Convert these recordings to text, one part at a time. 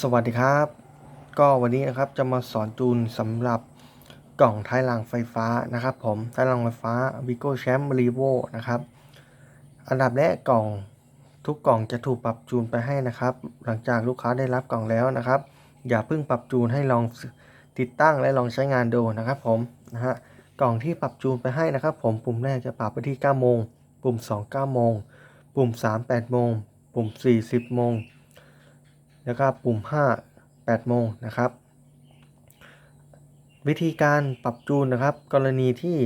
สวัสดีครับ ก็วันนี้นะครับจะมาสอนจูนสำหรับกล่องท้ายรางไฟฟ้านะครับ ผมท้ายรางไฟฟ้า Vigo Champ Revo นะครับ อันดับแรกกล่องทุกกล่องจะถูกปรับจูนไปให้นะครับ หลังจากลูกค้าได้รับกล่องแล้วนะครับ อย่าเพิ่งปรับจูนให้ลองติดตั้งและลองใช้งานดูนะครับ ผมนะฮะกล่องที่ปรับจูนไปให้นะครับ ผมปุ่มแรกจะปรับไปที่9โมง ปุ่ม 2 9โมง ปุ่ม 3 8โมง ปุ่ม4 10โมง แล้วก็ปุ่ม 5 8 โมงนะครับ วิธีการปรับจูนนะครับ กรณีที่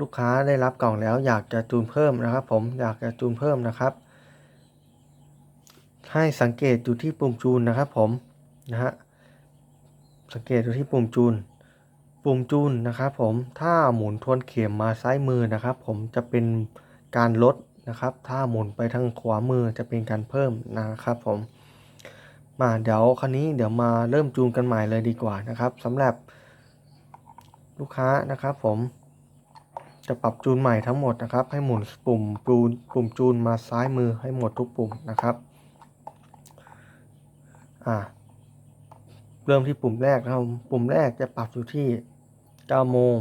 ลูกค้าได้รับกล่องแล้ว อยากจะจูนเพิ่มนะครับ ผมอยากจะจูนเพิ่มนะครับ ให้สังเกตอยู่ที่ปุ่มจูนนะครับ ผมนะฮะสังเกตอยู่ที่ปุ่มจูน ปุ่มจูนนะครับผมถ้าหมุนทวนเข็มมาซ้ายมือนะครับ ผมจะเป็นการลดนะครับ ถ้าหมุนไปทางขวามือจะเป็นการเพิ่มนะครับ ผม มาเดี๋ยวคราวนี้เดี๋ยวมาเริ่มจูนกันใหม่เลยดีกว่านะครับสำหรับลูกค้านะครับผม จะปรับจูนใหม่ทั้งหมดนะครับ ให้หมุนปุ่มปูนปุ่มจูนมาซ้ายมือให้หมดทุกปุ่มนะครับอ่าเริ่มที่ปุ่มแรกนะครับปุ่มแรกจะปรับอยู่ที่9โมง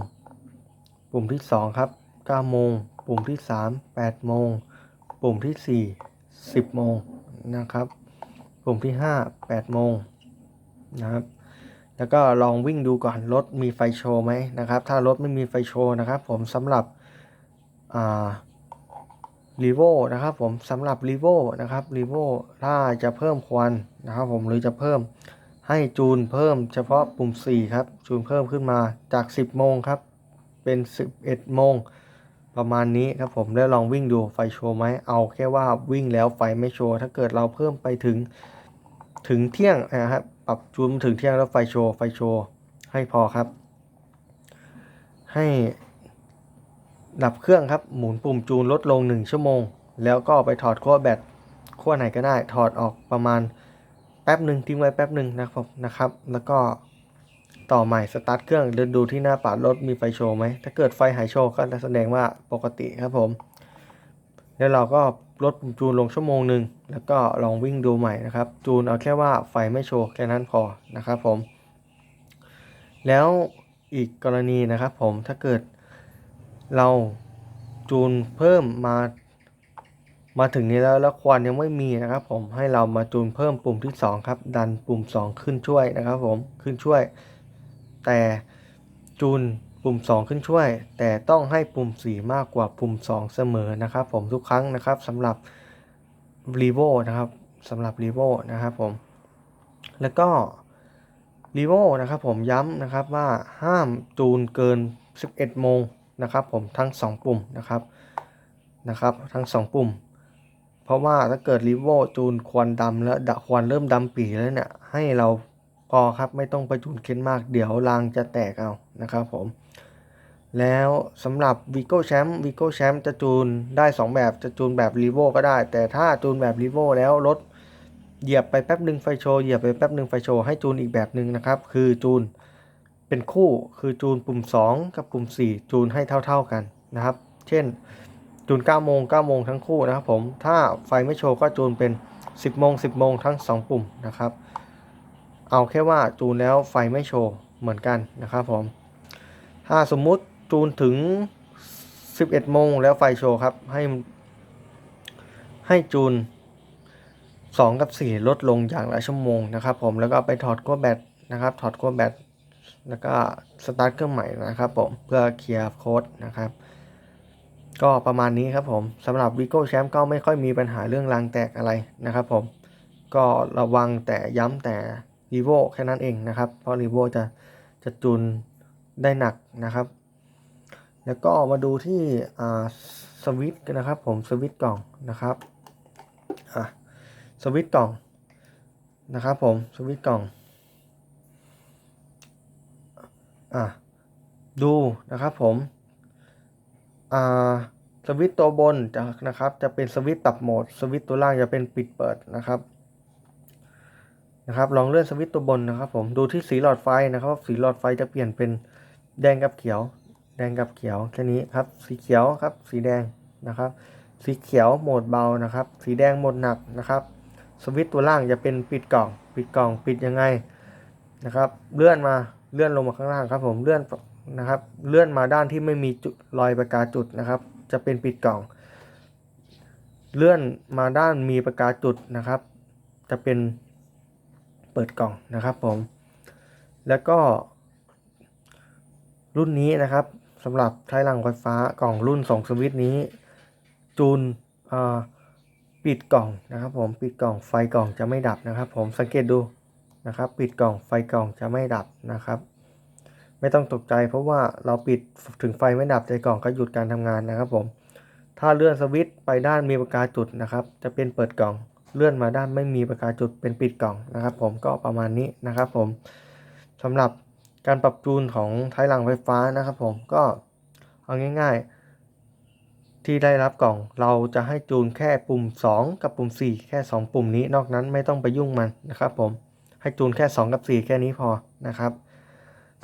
ปุ่มที่ 2 ครับ9โมงปุ่มที่ 3 8โมงปุ่มที่ 4 10โมงนะครับ ปุ่มที่ 5 8โมงนะครับ แล้วก็ลองวิ่งดูก่อนรถมีไฟโชว์ไหมนะครับ ถ้ารถไม่มีไฟโชว์นะครับผมสำหรับอ่ารีโวนะครับผมสำหรับรีโวนะครับรีโวถ้าจะเพิ่มควันนะครับผมหรือจะเพิ่มให้จูนเพิ่มเฉพาะปุ่ม 4 ครับ จูนเพิ่มขึ้นมาจาก 10 โมงครับ เป็น 11 โมง ประมาณนี้ครับผมแล้วลองวิ่งดูไฟโชว์ไหมเอาแค่ว่าวิ่งแล้วไฟไม่โชว์ ถ้าเกิดเราเพิ่มไปถึง ถึงเที่ยงนะครับปรับจูนถึงเที่ยงแล้วไฟโชว์ไฟโชว์ให้พอครับ ให้ดับเครื่องครับหมุนปุ่มจูนลดลง 1 ชั่วโมง แล้วก็ไปถอดขั้วแบตขั้วไหนก็ได้ถอดออกประมาณแป๊บหนึ่งทิ้งไว้แป๊บหนึ่งนะครับนะครับ แล้วก็ต่อใหม่สตาร์ทเครื่องเดินดูที่หน้าปัดรถมีไฟโชว์ไหมถ้าเกิดไฟหายโชว์ก็จะแสดงว่าปกติครับผม แล้วเราก็ ลดจูนลงชั่วโมงหนึ่งแล้วก็ลองวิ่งดูใหม่นะครับ จูนเอาแค่ว่าไฟไม่โชว์แค่นั้นพอนะครับผม แล้วอีกกรณีนะครับผมถ้าเกิดเราจูนเพิ่มมามาถึงนี้แล้วแล้วควันยังไม่มีนะครับ ผมให้เรามาจูนเพิ่มปุ่มที่ 2 ครับ ดันปุ่ม 2 ขึ้นช่วยนะครับ ผมขึ้นช่วย แต่จูน ปุ่ม 2 ขึ้นช่วย แต่ต้องให้ปุ่ม 4 มากกว่าปุ่ม 2 เสมอนะครับ ผมทุกครั้งนะครับสำหรับ r e v o นะครับสำหรับ r e v o นะครับผม แล้วก็ r e v o นะครับผมย้ำนะครับว่าห้ามจูนเกิน 11 โมงนะครับผมทั้ง 2 ปุ่มนะครับนะครับ ทั้ง 2 ปุ่ม เพราะว่าถ้าเกิด r e v o จูนควันดำแล้วควันเริ่มดำปีแล้วเนี่ยให้เรา พอครับไม่ต้องไปจูนเค้นมากเดี๋ยวรางจะแตกเอานะครับผม แล้วสำหรับ Vigo Champ Vigo Champ จะจูนได้ 2 แบบจะจูนแบบ r e v o ก็ได้ แต่ถ้าจูนแบบ r e v o แล้วรถเหยียบไปแป๊บหนึ่งไฟโชว์เหยียบไปแป๊บหนึ่งไฟโชว์ให้จูนอีกแบบหนึ่งนะครับ คือจูนเป็นคู่คือจูนปุ่ม 2 กับปุ่ม 4 จูนให้เท่า ๆกันนะครับ เช่นจูน9โมง9โมงทั้งคู่นะครับผมถ้าไฟไม่โชว์ก็จูนเป็น 10โมง10โมงทั้ง 2 ปุ่มนะครับ เอาแค่ว่าจูนแล้วไฟไม่โชว์เหมือนกันนะครับผม ถ้าสมมุติจูนถึง 11โมงแล้วไฟโชว์ครับ ให้ให้จูน 2 กับ 4 ลดลงอย่างละชั่วโมงนะครับผมแล้วก็ไปถอดขั้วแบตนะครับ ถอดขั้วแบตแล้วก็สตาร์ทเครื่องใหม่นะครับผมเพื่อเคลียร์โค้ดนะครับก็ประมาณนี้ครับผมสำหรับ Vigo Champ ก็ไม่ค่อยมีปัญหาเรื่องรางแตกอะไรนะครับผมก็ระวังแต่ย้ำแต่ r e v o แค่นั้นเองนะครับ เพราะ r e v o จะจะจูนได้หนักนะครับ แล้วก็มาดูที่สวิตกันนะครับ ผมสวิตกล่องนะครับสวิตกล่องนะครับผมสวิตกล่องอะดูนะครับผมอ่าสวิตตัวบนจะนะครับจะเป็นสวิตช์ปรับโหมด สวิตตัวล่างจะเป็นปิดเปิดนะครับ นะครับ ลองเลื่อนสวิตช์ตัวบนนะครับผมดูที่สีหลอดไฟนะครับ สีหลอดไฟจะเปลี่ยนเป็นแดงกับเขียว แดงกับเขียวแค่นี้ครับ สีเขียวครับ สีแดงนะครับ สีเขียวโหมดเบานะครับ สีแดงโหมดหนักนะครับสวิตช์ตัวล่างจะเป็นปิดกล่อง ปิดกล่องปิดยังไงนะครับ เลื่อนมาเลื่อนลงมาข้างล่างครับผมเลื่อนนะครับ เลื่อนมาด้านที่ไม่มีจุดรอยประกาจุดนะครับ จะเป็นปิดกล่อง เลื่อนมาด้านมีประกาจุดนะครับ จะเป็น เปิดกล่องนะครับผม แล้วก็ รุ่นนี้นะครับสำหรับใช้รางไฟฟ้ากล่องรุ่น2สวิตนี้ จูนปิดกล่องนะครับ ผมปิดกล่องไฟกล่องจะไม่ดับนะครับ ผมสังเกตดูนะครับ ปิดกล่องไฟกล่องจะไม่ดับนะครับ ไม่ต้องตกใจเพราะว่าเราปิดถึงไฟไม่ดับใจกล่องก็หยุดการทำงานนะครับ ผม ถ้าเลื่อนสวิตช์ไปด้านมีประกาจุดนะครับ จะเป็นเปิดกล่อง เลื่อนมาด้านไม่มีประกาจุดเป็นปิดกล่องนะครับ ผมก็ประมาณนี้นะครับ ผมสำหรับการปรับจูนของท้ายรางไฟฟ้านะครับ ผมก็เอาง่าย ๆ ที่ได้รับกล่องเราจะให้จูนแค่ปุ่ม 2 กับปุ่ม 4 แค่ 2 ปุ่มนี้นอกนั้นไม่ต้องไปยุ่งมันนะครับ ผมให้จูนแค่ 2 กับ 4 แค่นี้พอนะครับ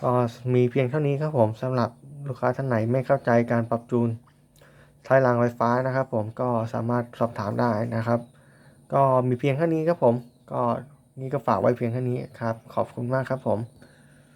ก็มีเพียงเท่านี้ครับผมสำหรับลูกค้าท่านไหนไม่เข้าใจการปรับจูนท้ายรางไฟฟ้านะครับ ผมก็สามารถสอบถามได้นะครับ ก็มีเพียงเท่านี้ครับผม ก็นี่ก็ฝากไว้เพียงเท่านี้ครับ ขอบคุณมากครับผม